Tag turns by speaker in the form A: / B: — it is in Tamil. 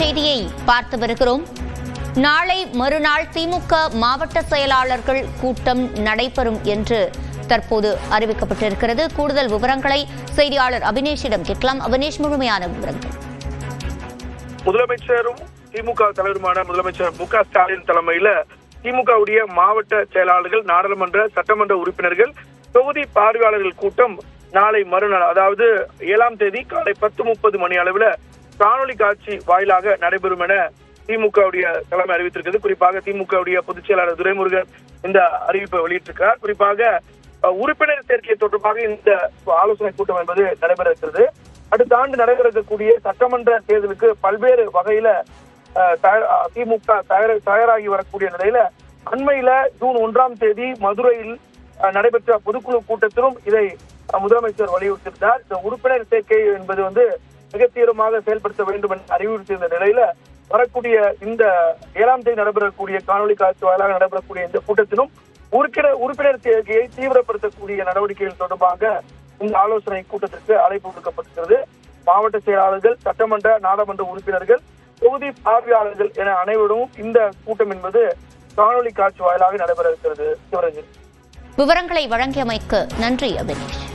A: செய்தியை பார்த்து வருகிறோம். நாளை மறுநாள் திமுக மாவட்ட செயலாளர்கள் கூட்டம் நடைபெறும் என்று தற்போது அறிவிக்கப்பட்டிருக்கிறது. கூடுதல் விவரங்களை செய்தியாளர் அபினேஷிடம் கேட்கலாம். அபினேஷ் முழுமையான விவரங்கள்.
B: முதலமைச்சரும் திமுக தலைவருமான முதலமைச்சர் மு க ஸ்டாலின் தலைமையில திமுகவுடைய மாவட்ட செயலாளர்கள் நாடாளுமன்ற சட்டமன்ற உறுப்பினர்கள் தொகுதி பார்வையாளர்கள் கூட்டம் நாளை மறுநாள் அதாவது ஏழாம் தேதி காலை பத்து முப்பது மணி அளவில் காணொலி காட்சி வாயிலாக நடைபெறும் என திமுகவுடைய தலைமை அறிவித்திருக்கிறது. குறிப்பாக திமுகவுடைய பொதுச் செயலாளர் துரைமுருகன் இந்த அறிவிப்பை வெளியிட்டிருக்கிறார். குறிப்பாக உறுப்பினர் சேர்க்கை தொடர்பாக இந்த ஆலோசனை கூட்டம் என்பது நடைபெற இருக்கிறது. அடுத்த ஆண்டு நடைபெற இருக்கக்கூடிய சட்டமன்ற தேர்தலுக்கு பல்வேறு வகையில திமுக தயாராகி வரக்கூடிய நிலையில அண்மையில ஜூன் ஒன்றாம் தேதி மதுரையில் நடைபெற்ற பொதுக்குழு கூட்டத்திலும் இதை முதலமைச்சர் வலியுறுத்தியிருந்தார். இந்த உறுப்பினர் சேர்க்கை என்பது வந்து மிக தீவிரமாக செயல்படுத்த வேண்டும் என்று அறிவுறுத்தியிருந்த நிலையில வரக்கூடிய இந்த ஏழாம் தேதி நடைபெறக்கூடிய காணொலி காட்சி வாயிலாக நடைபெறக்கூடிய இந்த கூட்டத்திலும் உறுப்பினர் உறுப்பினர் சேர்க்கையை தீவிரப்படுத்தக்கூடிய நடவடிக்கைகள் தொடர்பாக இந்த ஆலோசனை கூட்டத்திற்கு அழைப்பு விடுக்கப்பட்டிருக்கிறது. மாவட்ட செயலாளர்கள் சட்டமன்ற நாடாளுமன்ற உறுப்பினர்கள் தொகுதி பார்வையாளர்கள் என அனைவரும் இந்த கூட்டம் என்பது காணொலி காட்சி வாயிலாக நடைபெற இருக்கிறது. சிவரஞ்சன்
A: விவரங்களை வழங்கியமைக்கு நன்றி அபினேஷ்.